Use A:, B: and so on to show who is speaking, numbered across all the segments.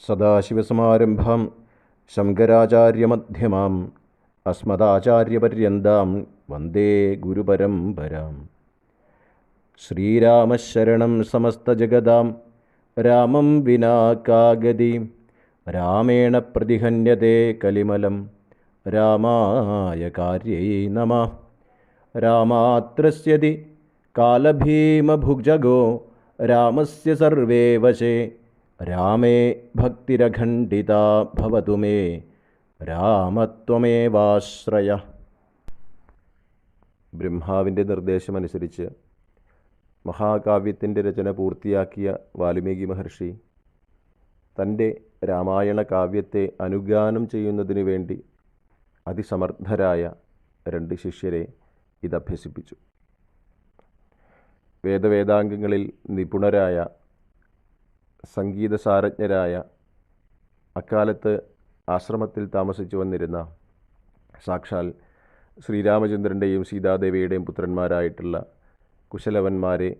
A: സദാശിവസമാരംഭാം ശങ്കരാചാര്യമധ്യമാം അസ്മദാചാര്യപര്യന്താം വന്ദേ ഗുരുപരംപരാം ശ്രീരാമശരണം സമസ്തജഗതാം രാമം വിനാ കാഗതി രാമേണ പ്രതിഹന്യത്തെ കലിമലം രാമായ കാര്യൈ നമ. രാമാത്രസ്യതി കാലഭീമഭുജഗോ രാമസ്യ സർവേ വശേ. രാമേ ഭക്തിരഖണ്ഡിത ഭവതു മേ രാമത്വമേവാശ്രയ. ബ്രഹ്മാവിന്റെ നിർദ്ദേശമനുസരിച്ച് മഹാകാവ്യത്തിന്റെ രചന പൂർത്തിയാക്കിയ വാൽമീകി മഹർഷി തന്റെ രാമായണ കാവ്യത്തെ അനുഗാനം ചെയ്യുന്നതിനു വേണ്ടി അതിസമർത്ഥരായ രണ്ട് ശിഷ്യരെ ഇതഭ്യസിപ്പിച്ചു. വേദവേദാംഗങ്ങളിൽ നിപുണരായ സംഗീതസാരജ്ഞരായ അക്കാലത്ത് ആശ്രമത്തിൽ താമസിച്ചു വന്നിരുന്ന സാക്ഷാൽ ശ്രീരാമചന്ദ്രന്റെയും സീതാദേവിയുടെയും പുത്രന്മാരായിട്ടുള്ള കുശലവന്മാരെ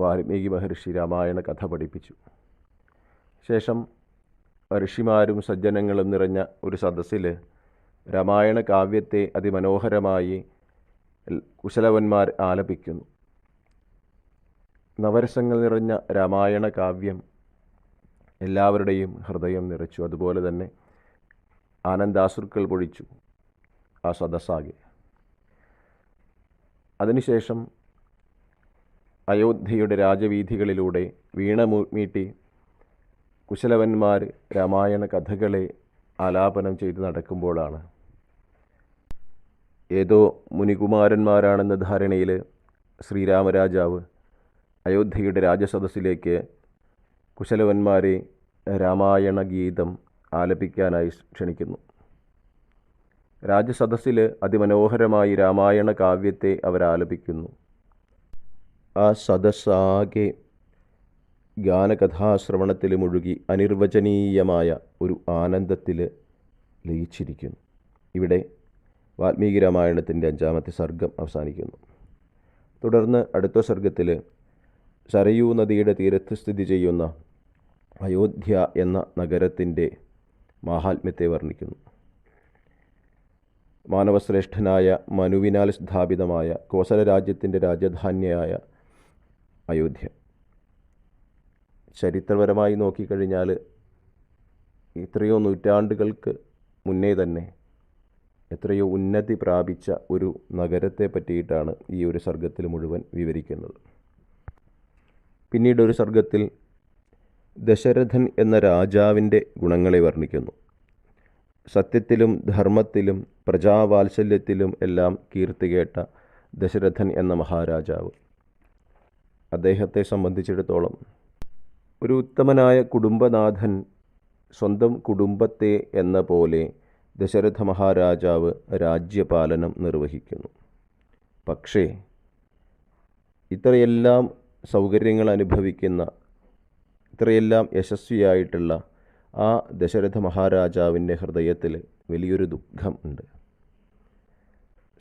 A: വാൽമീകി മഹർഷി രാമായണ കഥ പഠിപ്പിച്ചു. ശേഷം ഋഷിമാരും സജ്ജനങ്ങളും നിറഞ്ഞ ഒരു സദസ്സിൽ രാമായണ കാവ്യത്തെ അതിമനോഹരമായി കുശലവന്മാർ ആലപിക്കുന്നു. നവരസങ്ങൾ നിറഞ്ഞ രാമായണ കാവ്യം എല്ലാവരുടെയും ഹൃദയം നിറച്ചു. അതുപോലെ തന്നെ ആനന്ദാസുക്കൾ പൊഴിച്ചു ആ സദസ്സാകെ. അതിനുശേഷം അയോധ്യയുടെ രാജവീഥികളിലൂടെ വീണ മീട്ടി കുശലവന്മാർ രാമായണ കഥകളെ ആലാപനം ചെയ്ത് നടക്കുമ്പോഴാണ്. ഏതോ മുനികുമാരന്മാരാണെന്ന ധാരണയിൽ ശ്രീരാമരാജാവ് അയോധ്യയുടെ രാജസദസ്സിലേക്ക് കുശലവന്മാരെ രാമായണ ഗീതം ആലപിക്കാനായി ക്ഷണിക്കുന്നു. രാജസദസ്സിൽ അതിമനോഹരമായി രാമായണ കാവ്യത്തെ അവരാലപിക്കുന്നു ആ സദസ്സാകെ ഗാനകഥാശ്രവണത്തിൽ മുഴുകി അനിർവചനീയമായ ഒരു ആനന്ദത്തിൽ ലയിച്ചിരിക്കുന്നു. ഇവിടെ വാൽമീകി രാമായണത്തിന്റെ അഞ്ചാമത്തെ സർഗം അവസാനിക്കുന്നു. തുടർന്ന് അടുത്ത സർഗത്തിൽ സരയൂ നദിയുടെ തീരത്ത് സ്ഥിതി ചെയ്യുന്ന അയോധ്യ എന്ന നഗരത്തിന്റെ മാഹാത്മ്യത്തെ വർണിക്കുന്നു. മാനവശ്രേഷ്ഠനായ മനുവിനാൽ സ്ഥാപിതമായ കോസല രാജ്യത്തിന്റെ രാജധാന്യയായ അയോധ്യ. ചരിത്രപരമായി നോക്കിക്കഴിഞ്ഞാൽ എത്രയോ നൂറ്റാണ്ടുകൾക്ക് മുന്നേ തന്നെ എത്രയോ ഉന്നതി പ്രാപിച്ച ഒരു നഗരത്തെ പറ്റിയിട്ടാണ് ഈ ഒരു സർഗത്തിൽ മുഴുവൻ വിവരിക്കുന്നത്. പിന്നീട് ഒരു സർഗത്തിൽ ദശരഥൻ എന്ന രാജാവിന്റെ ഗുണങ്ങളെ വർണിക്കുന്നു. സത്യത്തിലും ധർമ്മത്തിലും പ്രജാവാത്സല്യത്തിലും എല്ലാം കീർത്തി കേട്ട ദശരഥൻ എന്ന മഹാരാജാവ്. അദ്ദേഹത്തെ സംബന്ധിച്ചിടത്തോളം ഒരു ഉത്തമനായ കുടുംബനാഥൻ സ്വന്തം കുടുംബത്തെ എന്ന പോലെ ദശരഥ മഹാരാജാവ് രാജ്യപാലനം നിർവഹിക്കുന്നു. പക്ഷേ ഇത്രയെല്ലാം സൗകര്യങ്ങൾ അനുഭവിക്കുന്ന ഇത്രയെല്ലാം യശസ്വിയായിട്ടുള്ള ആ ദശരഥ മഹാരാജാവിന്റെ ഹൃദയത്തിൽ വലിയൊരു ദുഃഖം ഉണ്ട്.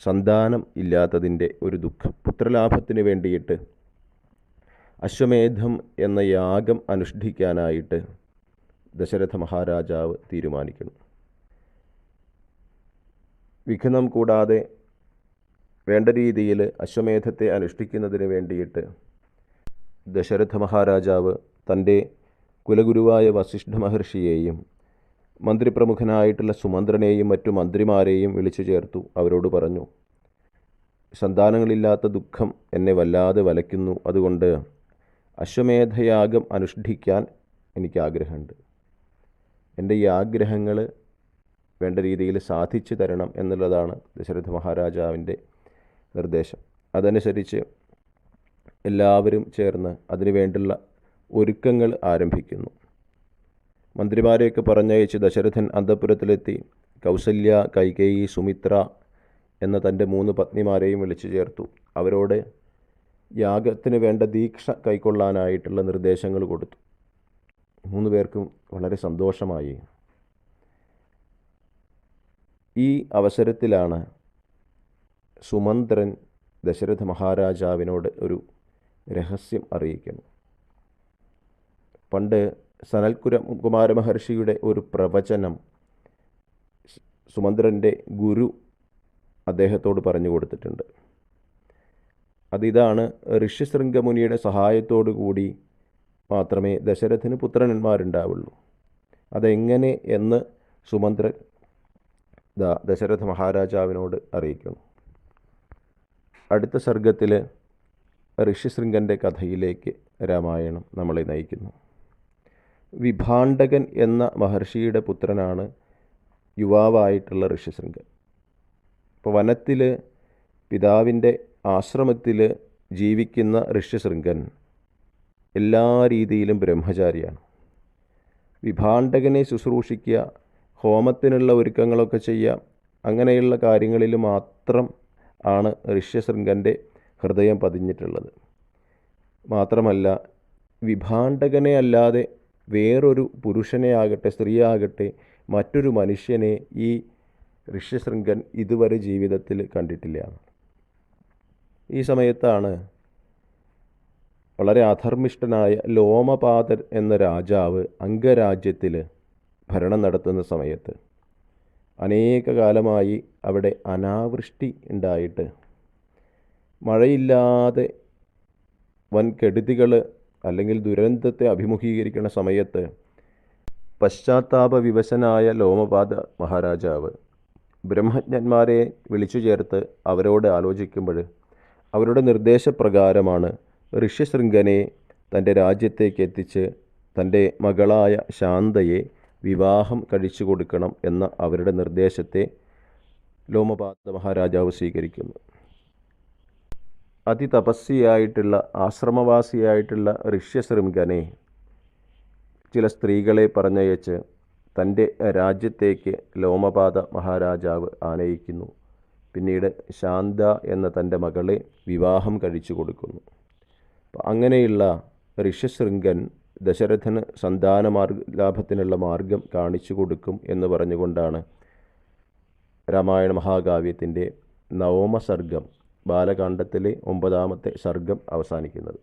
A: സന്താനം ഇല്ലാത്തതിന്റെ ഒരു ദുഃഖം. പുത്രലാഭത്തിന് വേണ്ടിയിട്ട് അശ്വമേധം എന്ന യാഗം അനുഷ്ഠിക്കാനായിട്ട് ദശരഥ മഹാരാജാവ് തീരുമാനിക്കുന്നു വിഘ്നം കൂടാതെ വേണ്ട രീതിയിൽ അശ്വമേധത്തെ അനുഷ്ഠിക്കുന്നതിന് വേണ്ടിയിട്ട് ദശരഥ മഹാരാജാവ് തന്റെ കുലഗുരുവായ വസിഷ്ഠ മഹർഷിയെയും മന്ത്രിപ്രമുഖനായിട്ടുള്ള സുമന്ത്രനെയും മറ്റു മന്ത്രിമാരെയും വിളിച്ചു ചേർത്തു. അവരോട് പറഞ്ഞു സന്താനങ്ങളില്ലാത്ത ദുഃഖം എന്നെ വല്ലാതെ വലയ്ക്കുന്നു. അതുകൊണ്ട് അശ്വമേധയാഗം അനുഷ്ഠിക്കാൻ എനിക്ക് ആഗ്രഹമുണ്ട് എന്റെ ഈ ആഗ്രഹങ്ങൾ വേണ്ട രീതിയിൽ സാധിച്ചു തരണം എന്നുള്ളതാണ് ദശരഥ മഹാരാജാവിന്റെ നിർദ്ദേശം. അതനുസരിച്ച് എല്ലാവരും ചേർന്ന് അതിനു വേണ്ടുള്ള ഒരുക്കങ്ങൾ ആരംഭിക്കുന്നു. മന്ത്രിമാരെയൊക്കെ പറഞ്ഞയച്ച് ദശരഥൻ അന്തപുരത്തിലെത്തി. കൗസല്യ കൈകേയി സുമിത്ര എന്ന തന്റെ മൂന്ന് പത്നിമാരെയും വിളിച്ചു ചേർത്തു. അവരോട് യാഗത്തിന് വേണ്ട ദീക്ഷ കൈക്കൊള്ളാനായിട്ടുള്ള നിർദ്ദേശങ്ങൾ കൊടുത്തു. മൂന്ന് പേർക്കും വളരെ സന്തോഷമായി. ഈ അവസരത്തിലാണ് സുമന്ത്രൻ ദശരഥ മഹാരാജാവിനോട് ഒരു രഹസ്യം അറിയിക്കുന്നു പണ്ട് സനൽകുര കുമാര മഹർഷിയുടെ ഒരു പ്രവചനം സുമന്ത്രന്റെ ഗുരു അദ്ദേഹത്തോട് പറഞ്ഞു കൊടുത്തിട്ടുണ്ട്. അതിതാണ് ഋഷ്യശൃംഗമുനിയുടെ സഹായത്തോടു കൂടി മാത്രമേ ദശരഥന് പുത്രന്മാരുണ്ടാവുള്ളൂ. അതെങ്ങനെ എന്ന് സുമന്ത്രൻ ദാ ദശരഥ മഹാരാജാവിനോട് അറിയിക്കുന്നു. അടുത്ത സർഗത്തിൽ ഋഷ്യശൃംഗന്റെ കഥയിലേക്ക് രാമായണം നമ്മളെ നയിക്കുന്നു. വിഭാണ്ഡകൻ എന്ന മഹർഷിയുടെ പുത്രനാണ് യുവാവായിട്ടുള്ള ഋഷ്യശൃംഗൻ. ഇപ്പോൾ വനത്തിൽ പിതാവിന്റെ ആശ്രമത്തിൽ ജീവിക്കുന്ന ഋഷ്യശൃംഗൻ എല്ലാ രീതിയിലും ബ്രഹ്മചാരിയാണ്. വിഭാണ്ഡകനെ ശുശ്രൂഷിക്കുക ഹോമത്തിനുള്ള ഒരുക്കങ്ങളൊക്കെ ചെയ്യുക അങ്ങനെയുള്ള കാര്യങ്ങളിൽ മാത്രം ആണ് ഋഷ്യശൃംഗന്റെ ഹൃദയം പതിഞ്ഞിട്ടുള്ളത്. മാത്രമല്ല വിഭാണ്ഡകനെ അല്ലാതെ വേറൊരു പുരുഷനെ ആകട്ടെ സ്ത്രീയാകട്ടെ മറ്റൊരു മനുഷ്യനെ ഈ ഋഷ്യശൃംഗൻ ഇതുവരെ ജീവിതത്തിൽ കണ്ടിട്ടില്ല. ഈ സമയത്താണ് വളരെ അധർമ്മിഷ്ഠനായ ലോമപാതർ എന്ന രാജാവ് അംഗരാജ്യത്തിൽ ഭരണം നടത്തുന്ന സമയത്ത് അനേക കാലമായി അവിടെ അനാവൃഷ്ടി ഉണ്ടായിട്ട് മഴയില്ലാതെ വൻ കെടുതികൾ അല്ലെങ്കിൽ ദുരന്തത്തെ അഭിമുഖീകരിക്കുന്ന സമയത്ത് പശ്ചാത്താപ വിവശനായ ലോമപാത മഹാരാജാവ് ബ്രഹ്മജ്ഞന്മാരെ വിളിച്ചു ചേർത്ത് അവരോട് ആലോചിക്കുമ്പോൾ അവരുടെ നിർദ്ദേശപ്രകാരമാണ് ഋഷ്യശൃംഗനെ തന്റെ രാജ്യത്തേക്ക് എത്തിച്ച് തന്റെ മകളായ ശാന്തയെ വിവാഹം കഴിച്ചു കൊടുക്കണം എന്ന അവരുടെ നിർദ്ദേശത്തെ ലോമപാത മഹാരാജാവ് സ്വീകരിക്കുന്നു. അതിതപസ്വിയായിട്ടുള്ള ആശ്രമവാസിയായിട്ടുള്ള ഋഷ്യശൃംഗനെ ചില സ്ത്രീകളെ പറഞ്ഞയച്ച് തന്റെ രാജ്യത്തേക്ക് ലോമപാത മഹാരാജാവ് ആനയിക്കുന്നു. പിന്നീട് ശാന്ത എന്ന തന്റെ മകളെ വിവാഹം കഴിച്ചു കൊടുക്കുന്നു. അങ്ങനെയുള്ള ഋഷ്യശൃംഗൻ ദശരഥന് സന്താന മാർഗ ലാഭത്തിനുള്ള മാർഗം കാണിച്ചു കൊടുക്കും എന്ന് പറഞ്ഞുകൊണ്ടാണ് രാമായണ മഹാകാവ്യത്തിന്റെ നവമ സർഗം ബാലകാണ്ഡത്തിലെ ഒമ്പതാമത്തെ സർഗം അവസാനിക്കുന്നത്.